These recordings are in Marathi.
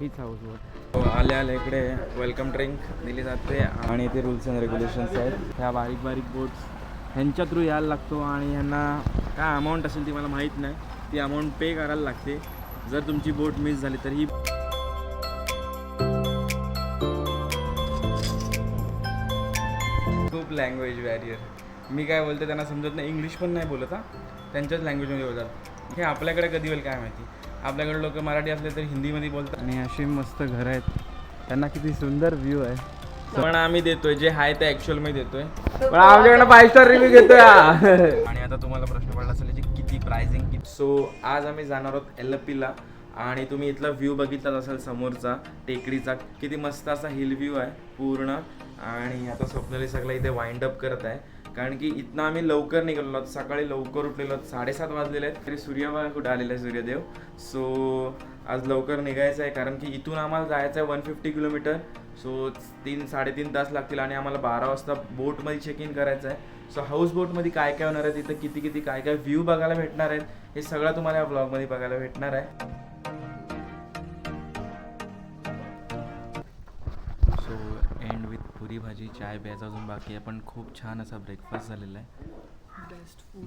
हीच हाऊस हो, बोट आले आले इकडे. वेलकम ड्रिंक दिली जाते. आणि इथे रूल्स अँड रेग्युलेशन्स आहेत. ह्या बारीक बारीक बोट्स ह्यांच्या थ्रू यायला लागतो आणि ह्यांना काय अमाऊंट असेल ती मला माहीत नाही. ती अमाऊंट पे करायला लागते. जर तुमची बोट मिस झाली तर ही खूप लँग्वेज बॅरियर मी काय बोलते त्यांना समजत नाही. इंग्लिश पण नाही बोलत हा. त्यांच्याच लँग्वेजमध्ये बोलतात. हे आपल्याकडे कधी होईल काय माहिती? आपल्याकडे लोक मराठी असले तर हिंदीमध्ये बोलतात. आणि अशी मस्त घरं आहेत. त्यांना किती सुंदर व्ह्यू आहे. पण आम्ही देतोय जे आहे ते ऍक्च्युअलमध्ये देतोय. पण आमच्याकडे फाईव्ह स्टार रिव्ह्यू घेतोय आणि आता तुम्हाला प्रश्न पडला असेल किती प्राइसिंग किती सो आज आम्ही जाणार आहोत एल ला आणि तुम्ही इथला व्ह्यू बघितलाच असेल समोरचा टेकडीचा. किती मस्त असा हिल व्ह्यू आहे पूर्ण. आणि आता स्वप्नाली सगळं इथे वाइंड अप करत आहे. कारण की इथनं आम्ही लवकर निघालो आहोत. सकाळी लवकर उठलेलो आहोत. साडेसात वाजलेले आहेत. तरी सूर्यवा कुठं आलेला आहे सूर्यदेव? सो आज लवकर निघायचं आहे. कारण की इथून आम्हाला जायचं आहे वन फिफ्टी किलोमीटर सो तीन साडेतीन तास लागतील आणि आम्हाला बारा वाजता बोटमध्ये चेक इन करायचं आहे. सो हाऊस बोटमध्ये काय काय होणार आहे? तिथं किती किती काय काय व्ह्यू बघायला भेटणार आहेत? हे सगळं तुम्हाला या ब्लॉगमध्ये बघायला भेटणार आहे. पुरी भाजी चाय प्यायचा अजून बाकी आहे. पण खूप छान असा ब्रेकफास्ट झालेला आहे.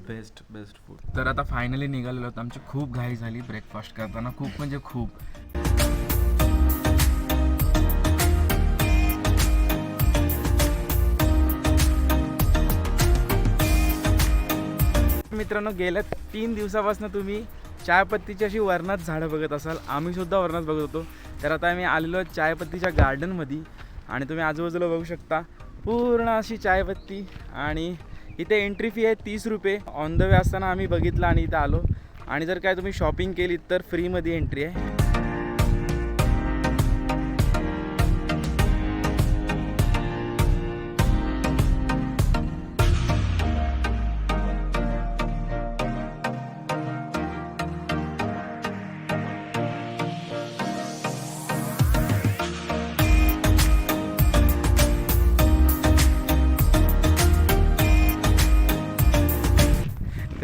बेस्ट बेस्ट फूड तर आता फायनली निघालेलो आहोत. आमची खूप घाई झाली ब्रेकफास्ट करताना. खूप म्हणजे खूप. मित्रांनो गेल्या तीन दिवसापासून तुम्ही चायपत्तीची अशी वरणात झाडं बघत असाल. आम्ही सुद्धा वरणात बघत होतो. तर आता आम्ही आलेलो चायपत्तीच्या गार्डनमध्ये आणि तुम्ही आजूबाजूला बघू शकता पूर्ण अशी चायपत्ती आणि इथे एंट्री फी आहे तीस रुपये. ऑन द वे असताना आम्ही बघितलं आणि इथं आलो. आणि जर काय तुम्ही शॉपिंग केली तर फ्रीमध्ये एंट्री आहे.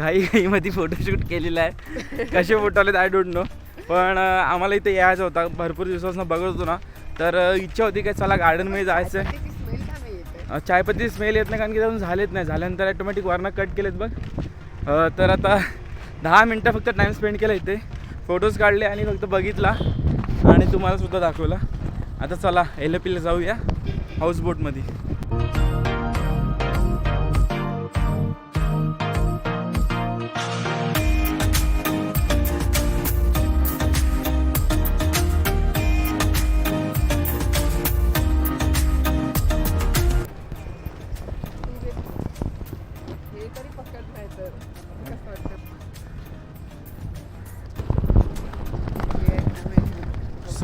घाई घाईमध्ये फोटोशूट केलेला आहे. कसे फोटो आलेत आय डोंट नो पण आम्हाला इथे यायचं होता. भरपूर दिवसापासून बघत होतो ना. तर इच्छा होती काय चला गार्डनमध्ये जायचं. आहे चायपत्ती स्मेल येत नाही कारण की त्यातून झालेच नाही. झाल्यानंतर ॲटोमॅटिक वरनं कट केलेत बघ. तर आता दहा मिनटं फक्त टाईम स्पेंड केला इथे. फोटोज काढले आणि फक्त बघितला. आणि तुम्हाला सुद्धा दाखवला. आता चला एल पीला जाऊया. हाऊसबोटमध्ये हे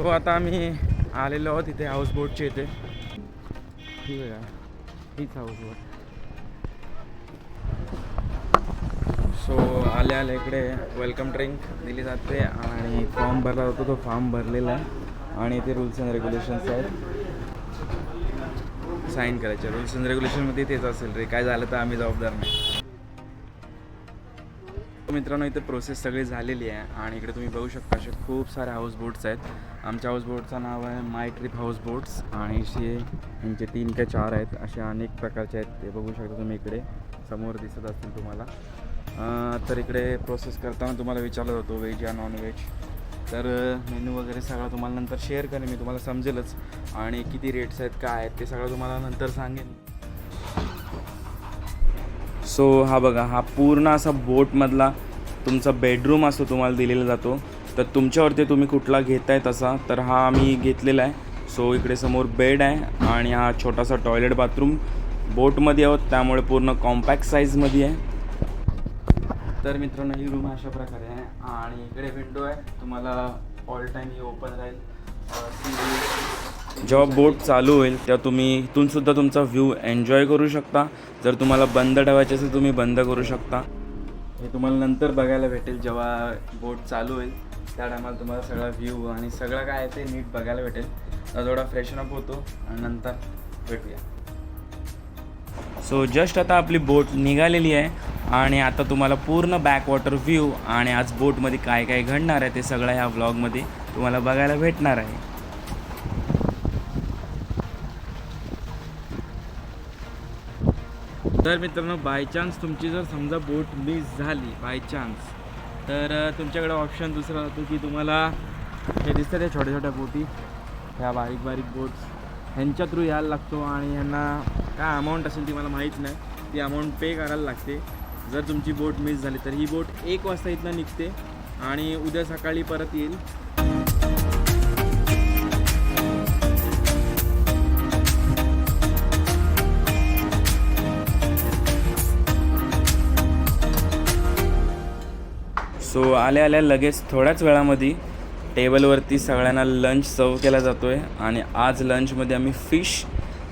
सो आता आम्ही आलेलो आहोत इथे हाऊस बोटच्या इथे. ठीक आहे हीच हाऊस बोट सो आले आले इकडे वेलकम ड्रिंक दिली जाते आणि फॉर्म भरला जातो तो फॉर्म भरलेला आहे. आणि इथे रूल्स अँड रेग्युलेशन्स आहेत. साईन करायचे. रूल्स अँड रेग्युलेशनमध्ये तेच असेल रे. काय झालं तर आम्ही जबाबदार नाही. मित्रांनो इथे प्रोसेस सगळी झालेली आहे. आणि इकडे तुम्ही बघू शकता असे खूप सारे हाऊस बोट्स आहेत. आमच्या हाऊसबोटचं नाव आहे माय ट्रिप हाऊस बोट्स आणि असे यांचे तीन ते चार आहेत असे अनेक प्रकारचे आहेत ते बघू शकता तुम्ही इकडे. समोर दिसत असतील तुम्हाला. तर इकडे प्रोसेस करताना तुम्हाला विचारलं होतो व्हेज या नॉन व्हेज तर मेनू वगैरे सगळं तुम्हाला नंतर शेअर करेन मी तुम्हाला समजेलच. आणि किती रेट्स आहेत काय आहेत ते सगळं तुम्हाला नंतर सांगेन. सो हा बघा हा पूर्ण असा बोटमधला तुमचा बेडरूम असतो तुम्हाला दिलेला जातो. तर तुमच्यावरती तुम्ही कुठला घेताय तसा तर हा आम्ही घेतलेला आहे. सो इकडे समोर बेड आहे आणि हा छोटासा टॉयलेट बाथरूम बोटमध्ये आहोत त्यामुळे पूर्ण कॉम्पॅक्ट साईजमध्ये आहे. तर मित्रांनो ही रूम अशा प्रकारे आहे. आणि इकडे विंडो आहे. तुम्हाला ऑल टाईम ही ओपन राहील. जेव्हा बोट चालू होईल तेव्हा तुम्ही इथूनसुद्धा तुमचा व्ह्यू एन्जॉय करू शकता. जर तुम्हाला बंद ठेवायचे असेल तुम्ही बंद करू शकता. हे तुम्हाला नंतर बघायला भेटेल जेव्हा बोट चालू होईल. त्या टायमाला तुम्हाला सगळा व्ह्यू आणि सगळं काय आहे ते नीट बघायला भेटेल. तर थोडा फ्रेशन अप होतो आणि नंतर भेटूया. सो जस्ट आता आपली बोट निघालेली आहे आणि आता तुम्हाला पूर्ण बॅकवॉटर व्ह्यू आणि आज बोटमध्ये काय काय घडणार आहे ते सगळं ह्या व्लॉगमध्ये तुम्हाला बघायला भेटणार आहे. तर मित्रांनो बाय चान्स तुमची जर समजा बोट मिस झाली बाय चान्स तर तुमच्याकडे ऑप्शन दुसरा होतो की तुम्हाला हे दिसतं या छोट्या छोट्या बोटी. ह्या बारीक बारीक बोट्स. ह्यांच्या थ्रू यायला लागतो आणि ह्यांना काय अमाऊंट असेल ती मला माहीत नाही. ती अमाऊंट पे करायला लागते. जर तुमची बोट मिस झाली तर. ही बोट एक वाजता इथनं निघते आणि उद्या सकाळी परत येईल. सो आल्या आल्या लगेच थोड्याच वेळामध्ये टेबलवरती सगळ्यांना लंच सर्व केला जातो आहे आणि आज लंचमध्ये आम्ही फिश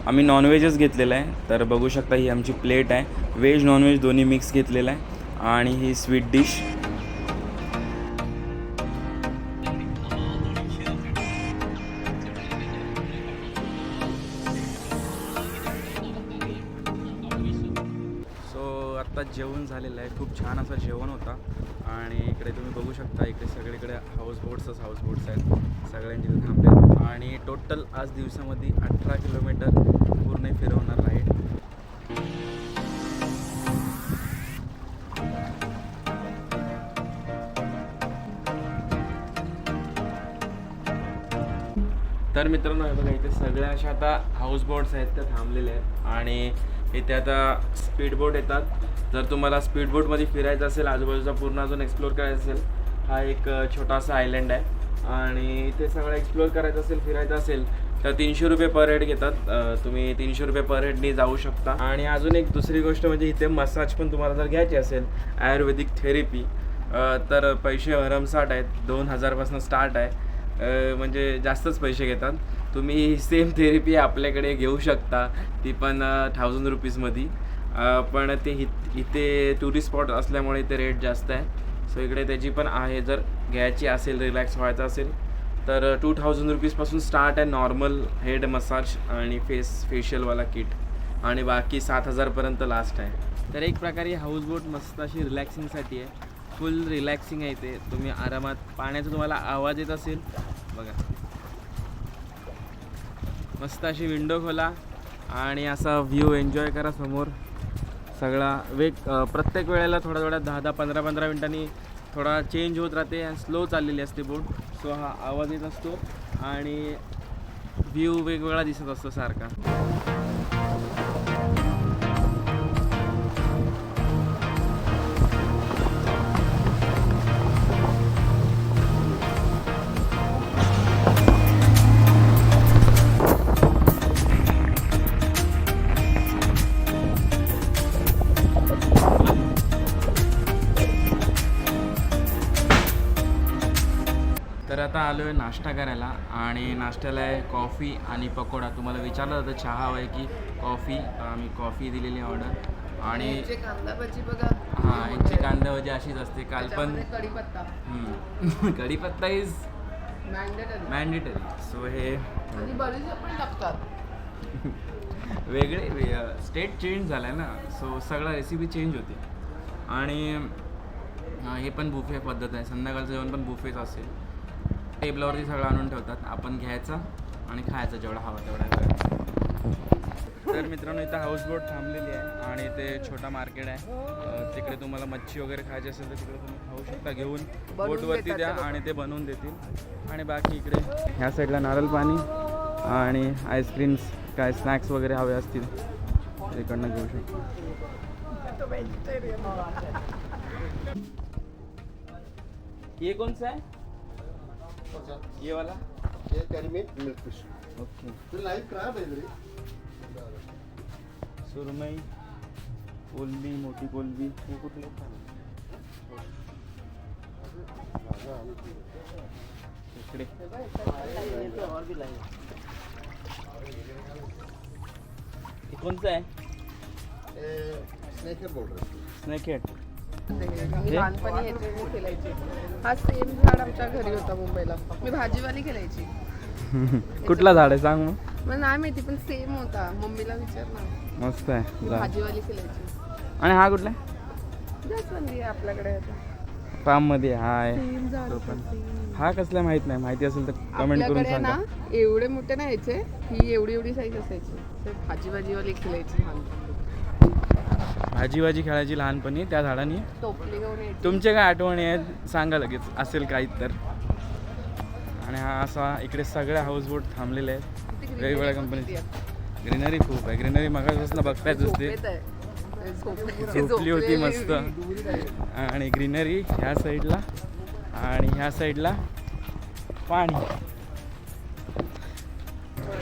आम्ही नॉनव्हेजच घेतलेलं आहे. तर बघू शकता ही आमची प्लेट आहे. व्हेज नॉनव्हेज दोन्ही मिक्स घेतलेलं आहे. आणि ही स्वीट डिश आत्ता जेवण झालेलं आहे. खूप छान असं जेवण होता. आणि इकडे तुम्ही बघू शकता इकडे सगळीकडे हाऊस बोट्सच हाऊस बोट्स आहेत. सगळ्यांचे इथे थांबले आणि टोटल आज दिवसामध्ये अठरा किलोमीटर पूर्ण फिरवणार राईड तर मित्रांनो हे बघा इथे सगळ्या अशा आता हाऊस बोट्स आहेत त्या थांबलेल्या आहेत. आणि इथे आता स्पीड बोट येतात. जर तुम्हाला स्पीडबोटमध्ये फिरायचं असेल आजूबाजूचा पूर्ण अजून एक्सप्लोर करायचं असेल हा एक छोटासा आयलंड आहे. आणि इथे सगळं एक्सप्लोर करायचं असेल फिरायचं असेल तर तीनशे रुपये पर हेड घेतात. तुम्ही तीनशे रुपये पर हेडनी जाऊ शकता. आणि अजून एक दुसरी गोष्ट म्हणजे इथे मसाज पण तुम्हाला जर घ्यायची असेल आयुर्वेदिक थेरपी तर पैसे भरमसाठ आहेत. दोन हजारपासून स्टार्ट आहे. म्हणजे जास्तच पैसे घेतात. तुम्ही सेम थेरपी आपल्याकडे घेऊ शकता. ती पण थाउजंड रुपीजमध्ये पण ते हि इथे टुरिस्ट स्पॉट असल्यामुळे इथे रेट जास्त आहे. सो इकडे त्याची पण आहे. जर घ्यायची असेल रिलॅक्स व्हायचं असेल तर टू थाउजंड रुपीजपासून स्टार्ट आहे नॉर्मल हेड मसाज आणि फेस फेशियलवाला किट आणि बाकी सात हजारपर्यंत लास्ट आहे. तर एक प्रकारे हाऊस बोट मस्त अशी रिलॅक्सिंगसाठी आहे. फुल रिलॅक्सिंग आहे ते तुम्ही आरामात पाण्याचा तुम्हाला आवाज येत असेल. बघा. मस्त अशी विंडो खोला आणि असा व्ह्यू एन्जॉय करा समोर. सगळा वेग प्रत्येक वेळेला थोड्या थोड्या दहा दहा पंधरा पंधरा मिनिटांनी थोडा चेंज होत राहते आणि स्लो चाललेली असते बोट. सो हा आवाज येत असतो आणि व्ह्यू वेगवेगळा दिसत असतो सारखा. आता आलो आहे नाश्ता करायला आणि नाश्त्याला आहे कॉफी आणि पकोडा. तुम्हाला विचारलं जातं चहा हवं आहे की कॉफी. तर आम्ही कॉफी दिलेली ऑर्डर आणि यांचे कांदा भजी बघा. हां यांची कांदा भाजी अशीच असते. काल पण कढीपत्ता. कढीपत्ता इज मँडेटरी मॅन्डेटरी सो हे वेगळे स्टेट चेंज झाला आहे ना. सो सगळं रेसिपी चेंज होते. आणि हे पण बुफे पद्धत आहे. संध्याकाळचं जेवण पण बुफेच असेल. टेबलावरती सगळं आणून ठेवतात. आपण घ्यायचं आणि खायचं जेवढा हवा तेवढा वेळ. तर मित्रांनो इथं हाऊसबोट थांबलेली आहे आणि ते छोटा मार्केट आहे. तिकडे तुम्हाला मच्छी वगैरे खायची असेल तर तिकडे तुम्ही खाऊ शकता. घेऊन बोटवरती द्या. आणि ते बनवून देतील. आणि बाकी इकडे ह्या साईडला नारळ पाणी आणि आईस्क्रीम्स काय स्नॅक्स वगैरे हवे असतील इकडनं घेऊ शकतो. ये कौन सा है? ये वाला? ये करी में मिल्क फिश ओके फिर लाइव crab है इधर सुरमई कोलबी मोठी कोलबी हे कुठले इकडे। हे? कोणचं आहे स्नैकर बोल रहे हैं। स्नॅक हेड मी लहानपणी याचे खेळायची हा सेम झाड आमच्या घरी होता मुंबईला. मी भाजीवाली खेळायची कुठला झाड आहे सांग मग. मला नाही माहिती पण सेम होता. मम्मीला विचार ना. मस्त आहे. मी. भाजीवाली खेळायची आणि हा कुठला आहे? जास्वंदी आहे आपल्याकडे फार्ममध्ये हा आहे सेम झाड होतं, same. हा कसला माहीत नाही. माहिती असेल तर कमेंट करून आपल्याकडे सांगा. ना एवढे मोठे नाही यायचे ही एवढी एवढी साईज असायची. तर भाजी भाजीवाली खेळायची लहानपणी भाजी भाजी खेळायची लहानपणी त्या झाडांनी. तुमचे काय आठवणी आहेत? सांगा लगेच. असेल काही तर. आणि हा असा इकडे सगळ्या हाऊसबोट थांबलेले आहेत. वेगवेगळ्या पण कंपनी किती आहे. ग्रीनरी खूप आहे. ग्रीनरी मगापासून बघतायच असते झोपली होती मस्त. आणि ग्रीनरी ह्या साईडला आणि ह्या साईडला पाणी.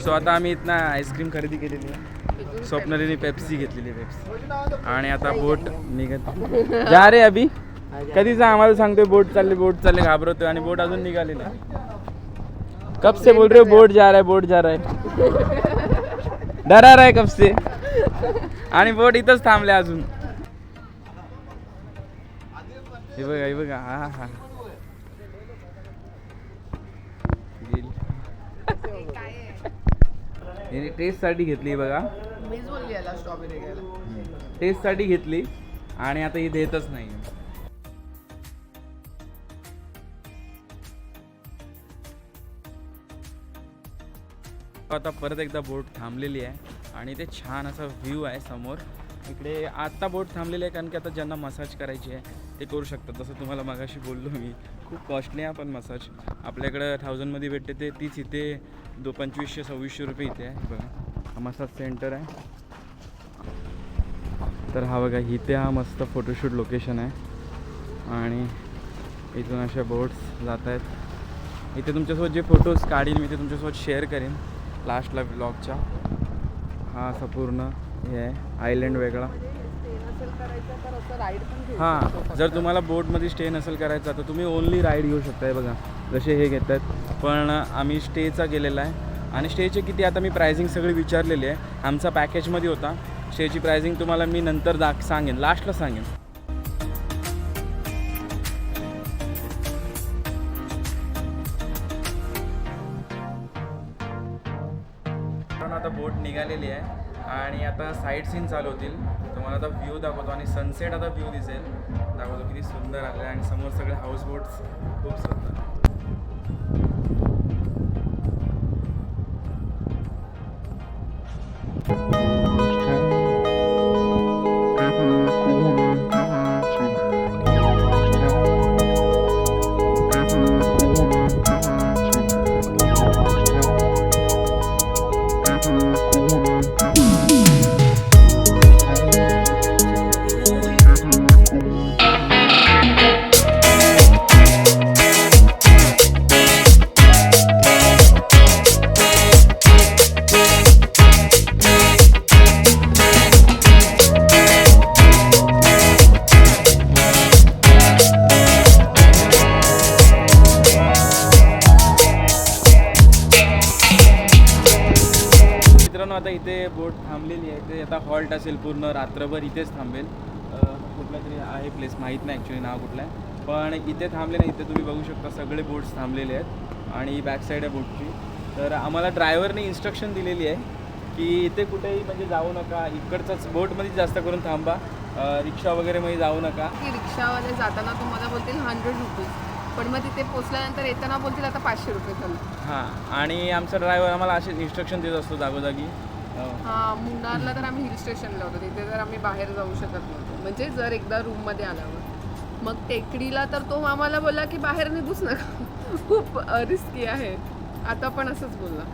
सो आता आम्ही इथनं आईस्क्रीम खरेदी केलेली आहे. स्वप्नालीने पेप्सी घेतलेली पेप्सी आणि आता बोट निघत. जा रे अभि. कधीच आम्हाला सांगतोय बोट चालले बोट चालले घाबरतोय आणि बोट अजून निघाली ना कब से बोल रहे हो बोट जा रहा है बोट जा रहा है डरा रहा है कब से आणि बोट इथंच थांबले अजून. हे बघा हे बघा. हा हा गेली. हे काय हिने टेस्टसाठी घेतली बघा. मीच बोलली याला स्ट्रॉबेरी घ्यायला. टेस्टसाठी घेतली आणि आता ही देतच नाही. आता परत एकदा बोट थांबलेली आहे आणि ते छान असा व्ह्यू आहे समोर. इकडे आत्ता बोट थांबलेली आहे कारण की आता ज्यांना मसाज करायची आहे ते करू शकतात. जसं तुम्हाला मगाशी बोललो मी. खूप कॉस्टली आहे पण मसाज. आपल्याकडं थाउजंडमध्ये भेटते ते तीच इथे दो पंचवीसशे सव्वीसशे रुपये इथे आहे. बघा हा मसाज सेंटर आहे. तर हा बघा इथे हा मस्त फोटोशूट लोकेशन आहे. आणि इथून अशा बोट्स जात आहेत इथे तुमच्यासोबत जे फोटोज काढीन मी ते तुमच्यासोबत शेअर करेन. लास्टला ब्लॉगच्या हा असा पूर्ण हे आहे आयलंड वेगळा. राईड हां जर तुम्हाला बोटमध्ये स्टे नसेल करायचा तर तुम्ही ओनली राईड घेऊ शकताय बघा. जसे हे घेत आहेत पण आम्ही स्टेचा गेलेला आहे. आणि स्टेचे किती आता मी प्रायझिंग सगळी विचारलेली आहे. आमचा पॅकेजमध्ये होता. स्टेची प्रायझिंग तुम्हाला मी नंतर दाख सांगेन. लास्टला सांगेन. पण आता बोट निघालेली आहे. आणि आता साईड सीन चालू होतील. तुम्हाला आता व्ह्यू दाखवतो आणि सनसेट आता व्ह्यू दिसेल. दाखवतो किती सुंदर आले आणि समोर सगळे हाऊस बोट्स खूप सुंदर. हॉल्ट असेल पूर्ण रात्रभर इथेच थांबेल. कुठला तरी आहे प्लेस माहीत नाही ॲक्च्युली नाव कुठलं आहे. पण इथे थांबले नाही इथे तुम्ही बघू शकता सगळे बोट्स थांबलेले आहेत आणि बॅक साईड आहे बोटची तर आम्हाला ड्रायव्हरने इन्स्ट्रक्शन दिलेली आहे की इथे कुठेही म्हणजे जाऊ नका इकडचंच बोटमध्ये जास्त करून थांबा. रिक्षा वगैरेमध्ये जाऊ नका. की रिक्षावाले जाताना तुम्हाला बोलतील हंड्रेड रुपीज पण मग तिथे पोचल्यानंतर येताना बोलतील आता पाचशे रुपये झाले. हां आणि आमचा ड्रायव्हर आम्हाला असे इन्स्ट्रक्शन देत असतो जागोजागी. हा मुन्नारला तर आम्ही हिल स्टेशनला होतो. तिथे तर आम्ही बाहेर जाऊ शकत नव्हतो. म्हणजे जर एकदा रूममध्ये आल्यावर. मग टेकडीला तर तो आम्हाला बोलला की बाहेर निघूच नका. खूप रिस्की आहे. आता पण असंच बोलला.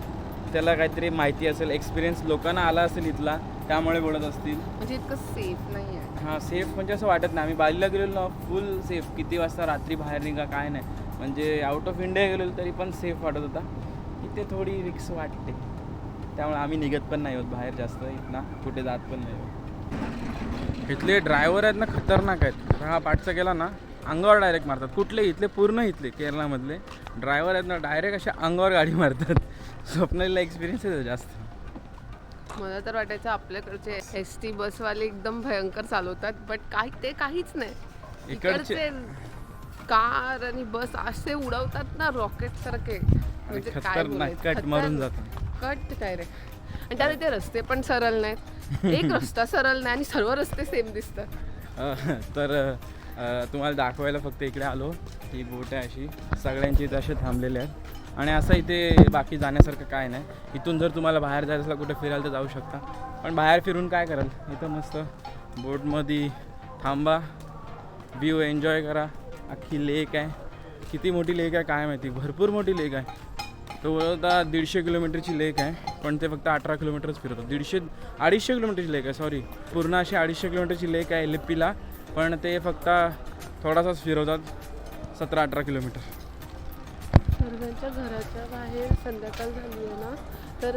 त्याला काहीतरी माहिती असेल एक्सपिरियन्स लोकांना आला असेल इथला त्यामुळे बोलत असतील. म्हणजे इतकं सेफ नाही आहे हां सेफ म्हणजे असं वाटत नाही. आम्ही बालीला गेलेलो ना फुल सेफ किती वाजता रात्री बाहेर निघा काय नाही. म्हणजे आउट ऑफ इंडिया गेलेलो तरी पण सेफ वाटत होता. इथे थोडी रिक्स वाटते. त्यामुळे आम्ही निघत पण नाही होत बाहेर जास्त इथना कुठे जात पण नाही होत इथले ड्रायव्हर आहेत ना खतरनाक आहेत. हा पाठचा गेला ना अंगावर डायरेक्ट मारतात. कुठले? इथले पूर्ण इथले केरळमधले. ड्रायव्हर आहेत ना डायरेक्ट अशा अंगावर गाडी मारतात. स्वप्नालीला एक्सपिरियन्स आहे जास्त. मला तर वाटायचं आपल्याकडचे एस टी बसवाले एकदम भयंकर चालवतात बट काही ते काहीच नाही. इकडचे- कार आणि बस असे उडवतात ना रॉकेट सारखे. म्हणजे काय खतरनाक बोलायचं? कट मारून जातात. कट रे आणि त्यात ते रस्ते पण सरळ नाहीत. एक रस्ता सरळ नाही आणि सर्व रस्ते सेम दिसतात. तर तुम्हाला दाखवायला फक्त इकडे आलो. ही बोट आहे अशी. सगळ्यांची इथे असे थांबलेले आहेत. आणि असं इथे बाकी जाण्यासारखं काय नाही. इथून जर तुम्हाला बाहेर जायचं असलं कुठे फिरायला तर जाऊ शकता. पण बाहेर फिरून काय कराल? इथं मस्त बोटमध्ये थांबा. व्ह्यू एन्जॉय करा. अख्खी लेक आहे. किती मोठी लेक आहे काय माहिती? भरपूर मोठी लेक आहे. तो आता दीडशे किलोमीटरची लेक आहे पण ते फक्त अठरा किलोमीटरच फिरवतात दीडशे अडीचशे किलोमीटरची लेक आहे सॉरी पूर्ण अशी अडीचशे किलोमीटरची लेक आहे एलिप्पीला पण ते फक्त थोडासाच फिरवतात सतरा अठरा किलोमीटर. सर्वांच्या घराच्या बाहेर संध्याकाळ झाली आहे ना तर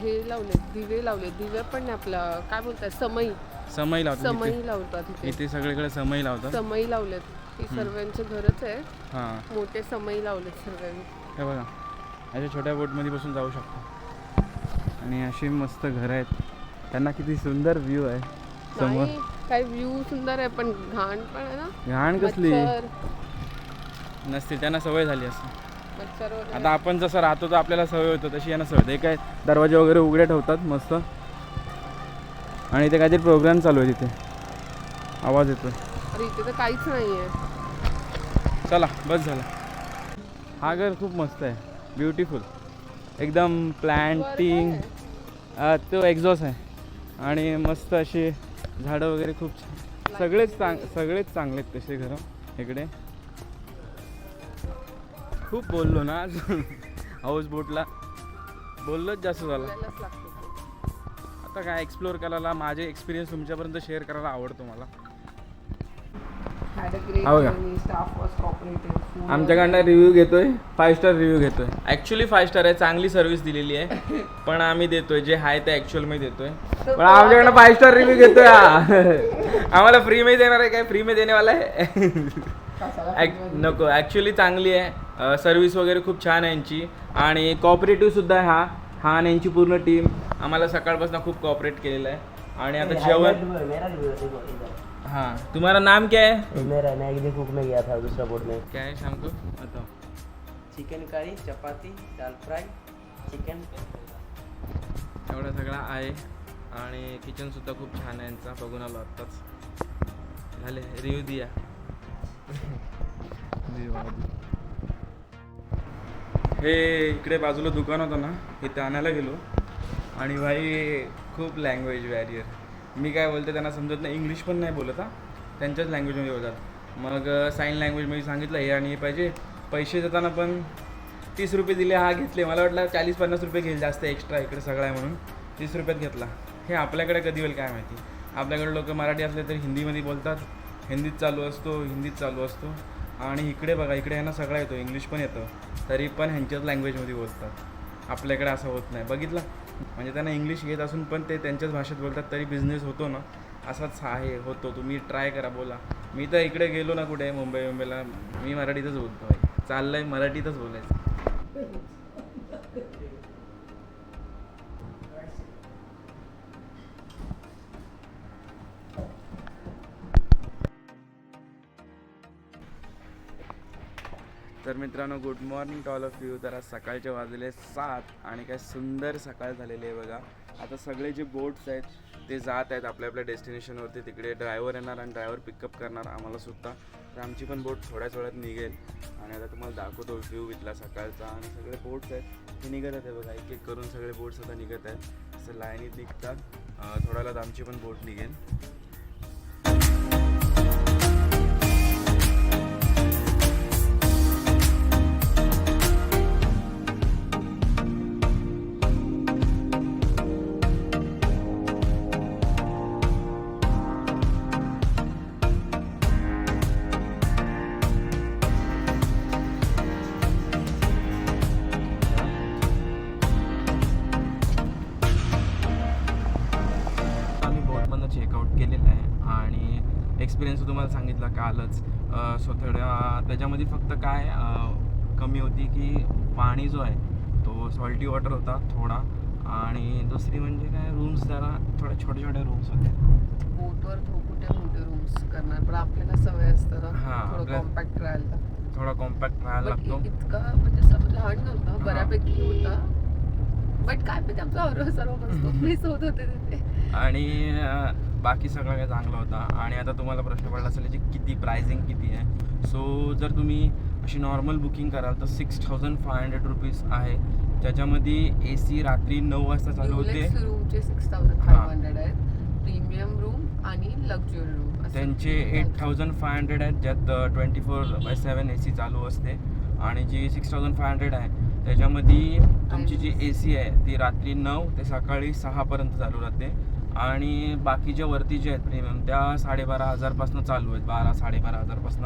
हे लावले दिवे लावले. दिवे पण आपला काय बोलतात समई. समय लावतात. समई लावतात इथे. सगळीकडे समय लावतात. समई लावलेत. ही सर्वांचे घरच आहे. मोठे समई लावलेत सर्वांनी. हे बघा. अशा छोट्या बोटमध्ये बसून जाऊ शकतो. आणि अशी मस्त घरं आहेत. त्यांना किती सुंदर व्ह्यू आहे. समोर. काय व्ह्यू सुंदर आहे पण घाण पण आहे ना. घाण कसली? नसते त्यांना सवय झाली असं आता आपण जसं राहतो तर आपल्याला सवय होतं तशी यांना सवय ते काय दरवाजे वगैरे उघडे ठेवतात मस्त. आणि इथे काहीतरी प्रोग्राम चालू आहे तिथे. आवाज येतोय. अरे इथे तर काहीच नाही आहे चला बस झाला. हा घर खूप मस्त आहे. ब्युटिफुल. एकदम प्लॅन्टिंग तो एक्झॉस आहे. आणि मस्त अशी झाडं वगैरे खूप छान. सगळेच चांग सगळेच चांगले आहेत तसे घरं इकडे. खूप बोललो ना आज हाऊस बोटला. बोललोच जास्त झालं. आता काय एक्सप्लोअर करायला माझे एक्सपिरियन्स तुमच्यापर्यंत शेअर करायला आवडतो मला. हो का? आमच्याकडनं रिव्ह्यू घेतोय फाय स्टार रिव्ह्यू घेतोय. ॲक्च्युली फाय स्टार आहे चांगली सर्व्हिस दिलेली आहे. पण आम्ही देतोय जे आहे ते ॲक्च्युअलमध्ये देतोय. पण आमच्याकडनं फाय स्टार रिव्ह्यू घेतोय हा. आम्हाला फ्री मध्ये देणार आहे काय? फ्री मध्ये देणेवाला आहे? नको ॲक्च्युली चांगली आहे. सर्व्हिस वगैरे खूप छान आहे यांची. आणि कॉपरेटिव्ह सुद्धा आहे हा. हा आणि यांची पूर्ण टीम आम्हाला सकाळपासून खूप कॉपरेट केलेलं आहे. आणि आता जेवण हां तुम्हारा नाम क्या है? मेरा मैं एक दिन कुक में गया था दूसरा बोर्ड में। क्या है शाम को? बताओ। चिकन करी चपाती दाल फ्राई चिकन। एवढा सगळा आहे आणि किचन सुद्धा खूप छान आहे यांचा बघून आलो आत्ताच. झाले रिव्ह्यू दिया. हे इकडे बाजूला दुकान होतं ना इथे आणायला गेलो. आणि भाई खूप लँग्वेज बॅरियर मी काय बोलते त्यांना समजत नाही. इंग्लिश पण नाही बोलत हा. त्यांच्याच लँग्वेजमध्ये बोलतात. मग साईन लँग्वेजमध्ये सांगितलं हे आणि हे पाहिजे. पैसे देताना पण तीस रुपये दिले हा घेतले. मला वाटलं चाळीस पन्नास रुपये घेईल जास्त एक्स्ट्रा इकडे सगळं आहे म्हणून. तीस रुपयात घेतला. हे आपल्याकडे कधी होईल काय माहिती? आपल्याकडे लोक मराठी असले तरी हिंदीमध्ये बोलतात. हिंदीत चालू असतो हिंदीत चालू असतो. आणि इकडे बघा इकडे यांना सगळा येतो. इंग्लिश पण येतं. तरी पण ह्यांच्याच लँग्वेजमध्ये बोलतात. आपल्याकडे असं होत नाही. बघितलं? म्हणजे त्यांना इंग्लिश येत असून पण ते त्यांच्याच भाषेत बोलतात तरी बिझनेस होतो ना. असाच आहे होतो. तुम्ही ट्राय करा बोला. मी तर इकडे गेलो ना कुठे मुंबई मुंबईला मी मराठीतच बोलतो. आहे चाललंय मराठीतच बोलायचं. तर मित्रांनो good morning to all of you तर आज सकाळचे वाजले सात आणि काय सुंदर सकाळ झालेली आहे बघा. आता सगळे जे बोट्स आहेत ते जात आहेत आपल्या आपल्या डेस्टिनेशनवरती तिकडे ड्रायव्हर येणार आणि ड्रायव्हर पिकअप करणार आम्हाला सुद्धा. तर आमची पण बोट थोड्याच वेळात निघेल. आणि आता तुम्हाला दाखवतो व्ह्यू इथला सकाळचा. आणि सगळे बोट्स आहेत ते निघत आहेत बघा. एक एक करून सगळे बोट्स आता निघत आहेत. असं लाईनीत निघतात. थोड्या वेळात आमची पण बोट निघेल. पाणी जो आहे तो सॉल्टी वॉटर होता थोडा. आणि दुसरी म्हणजे काय रूम्स जरा थोड्या छोट्या छोट्या रूम्स होत्या बोटवर कुठे मोठे रूम्स करणार पण आपल्याला सवय असतं ना हा, थोडं आपल्या- कॉम्पॅक्ट राहायला. थोडा कॉम्पॅक्ट राहायला But लागतो. इतका म्हणजे सर्व लहान नव्हता बऱ्यापैकी होता. बट काय माहिती आमचा सर्व सर्व मस्त प्लेस होत होते तिथे. आणि अं, बाकी सगळं काही चांगलं होतं. आणि आता तुम्हाला प्रश्न पडला असेल की किती प्राइसिंग किती आहे. सो जर तुम्ही अशी नॉर्मल बुकिंग कराल तर six thousand five hundred rupees आहे. त्याच्यामध्ये ए सी रात्री नऊ वाजता चालू होते. रूमचे सिक्स थाउजंड हा. फाईव्ह हंड्रेड आहेत. प्रीमियम रूम आणि लक्झरी रूम त्यांचे एट थाउजंड फाय हंड्रेड आहेत ज्यात twenty four by seven A C चालू असते. आणि जी सिक्स थाउजंड फाय हंड्रेड आहे त्याच्यामध्ये तुमची जी ए सी आहे ती रात्री नऊ ते सकाळी सहापर्यंत चालू राहते. आणि बाकीच्या वरती जे आहेत प्रीमियम त्या साडेबारा हजारपासून चालू आहेत बारा साडेबारा हजारपासून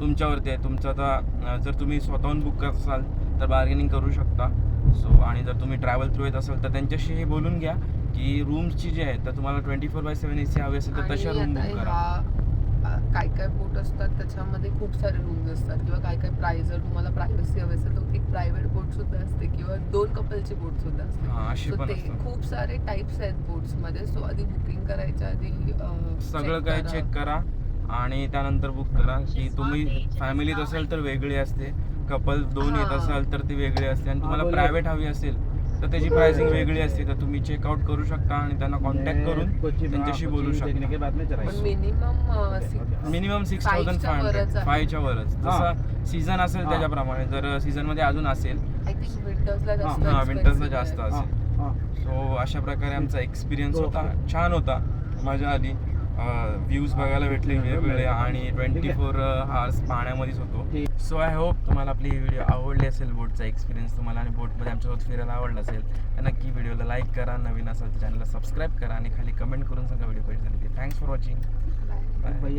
तुमच्यावरती आहे. तुमचं आता जर तुम्ही स्वतःहून बुक करत असाल तर बार्गेनिंग करू शकता. सो आणि जर तुम्ही ट्रॅव्हल थ्रू येत असाल तर त्यांच्याशी बोलून घ्या की रूम्सची जी आहे तर तुम्हाला twenty four by seven A C हवी असेल तर तशा रूम बुक करा. काय काय बोट असतात त्याच्यामध्ये खूप सारे रूम्स असतात. किंवा काय काय प्राइस जर तुम्हाला प्रायव्हसी हवी असेल तर एक प्रायव्हेट बोट सुद्धा असते किंवा दोन कपलची बोट सुद्धा असते. हां ते खूप सारे टाइप्स आहेत बोट्समध्ये. सो आधी बुकिंग करायच्या आधी सगळं करा. चेक करा. आणि त्यानंतर बुक करा. की तुम्ही फॅमिलीत असाल तर वेगळी असते. कपल दोन येत हां. असाल तर ती वेगळी असते. आणि तुम्हाला प्रायव्हेट हवी असेल तर त्याची प्राइसिंग वेगळी असते. तर तुम्ही चेकआउट करू शकता आणि त्यांना कॉन्टॅक्ट करून त्यांच्याशी बोलू शकता. पण minimum minimum six thousand five hundred. फायच्या वरच जसं सीझन असेल त्याच्याप्रमाणे. जर सीझनमध्ये अजून असेल. विंटर्सला जास्त हा विंटर्सला. असेल. सो अशा प्रकारे आमचा एक्सपिरियन्स होता. छान होता मजा आली व्ह्यूज बघायला भेटले वेगवेगळे आणि ट्वेंटी फोर आवर्स पाण्यामध्येच होतो. सो आय होप तुम्हाला आपली ही व्हिडिओ आवडली असेल बोटचा एक्सपिरियन्स तुम्हाला आणि बोटमध्ये आमच्यासोबत फिरायला आवडला असेल तर नक्की व्हिडिओला लाईक करा नवीन असेल तर चॅनलला सबस्क्राईब करा आणि खाली कमेंट करून सांगा व्हिडिओ कशी झाली थँक्स फॉर वॉचिंग बाय